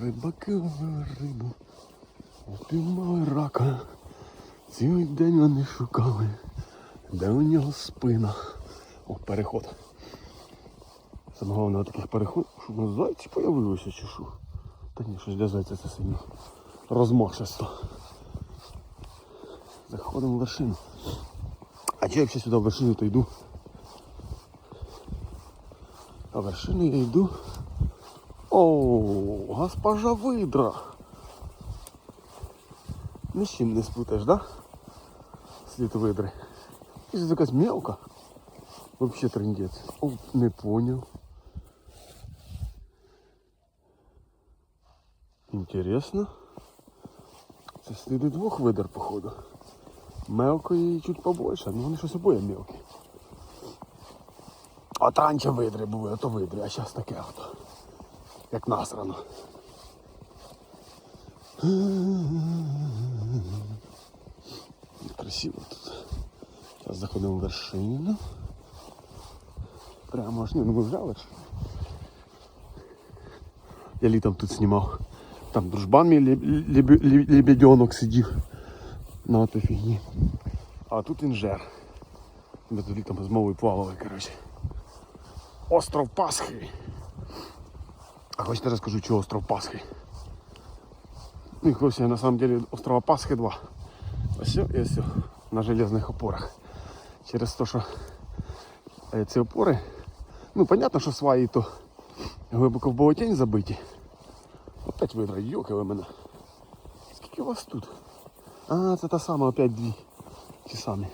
Рибаки ловили рибу, упіймали рака. Цілий день вони шукали, де у нього спина. О, переход. Саме головне таких переходах, щоб на зайці появилося чи що. Та ні, щось для зайця це сильно розмашисто. Заходимо в вершину. А чи якщо сюди в вершину, то йду. А в вершину я йду. О, госпожа видра. Ні з чим не спутаєш, да? Слід видри. І це якась мелка. Вообще трендець. О, не понял. Интересно. Це сліди двох видер, походу. Мелкої чуть побольше, ну вони щось обоє мелкі. От раніше видри були, а то видри, а зараз таке от. Як насрано. Красиво тут. Зараз заходимо в вершину. Прямо аж ні, ну ми вже вершину. Я літом тут знімав. Там дружбан мій леб- леб- леб- лебедьонок сидів на той фігні. А тут інжер. Ми тут літом з мовою плавали, коротше. Остров Пасхи. А хочете розкажу, чого остров Пасхи? Ну і хлопці, на самом деле острова Пасхи два. Ось і ось на железних опорах. Через те, що е, ці опори, ну, понятно, що сваї то глибоко в болотень забиті. Опять видра, йокали мене. Скільки у вас тут? А, це та сама, опять дві. Ті самі.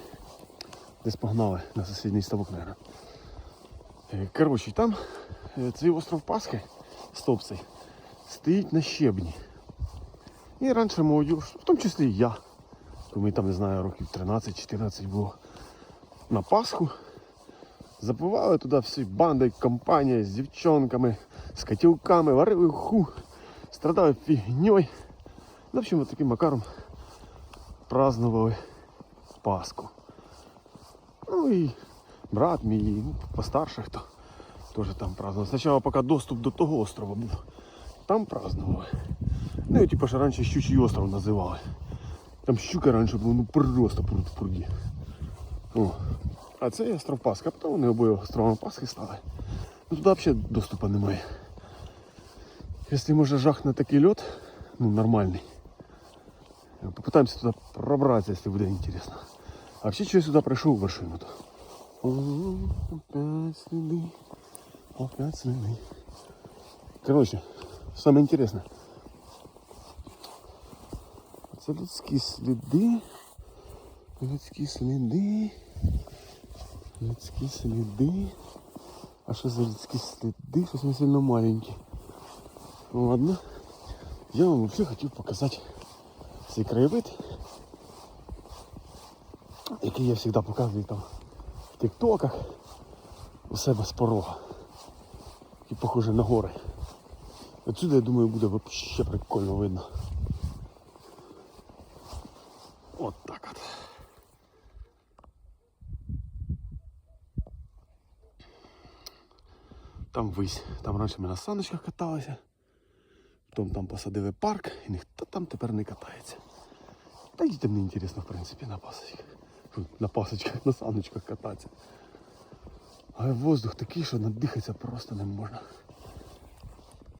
Десь погнали на сусідній ставок, мабуть. Е, Коротше, там е, цей остров Пасхи, стоп цей, стоїть на щебні. І раніше молодь, в тому числі і я, коли там, не знаю, років 13-14 було, на Пасху запливали туди всі банди, компанія з дівчонками, з котілками, варили ху, страдали фігньою. В общем, от таким макаром празднували Пасху. Ну і брат мій, ну, постарше хто теж там празднував. Спочатку поки доступ до того острова був. Там празднували. Ну і типу, що раніше щучий остров називали. Там щука раніше була ну просто пруд в пруді. О. А це є остров Пасха, потім вони обоє островами Пасхи стали. Ну туди взагалі доступу немає. Якщо може жахне такий льот, ну нормальний. Попытаемся туда пробраться, если будет интересно. А вообще, что я сюда пришел в вершину то? О, опять следы. Опять следы. Короче, самое интересное. Це людські сліди. Людські сліди. Людські сліди. А що за людські сліди? Щось не сильно маленькі. Ну ладно. Я вам вообще хотів показати цей краєвид, який я завжди показую там в тіктоках у себе з порога. І похоже на гори. Отсюди, я думаю, буде вообще прикольно видно. От так от. Там вись, там раніше ми на саночках каталися. Потім там посадили парк і ніхто там тепер не катається. Та дітям не інтересно, в принципі, на пасочках. На пасочках, на саночках кататися. Але воздух такий, що надихатися просто не можна.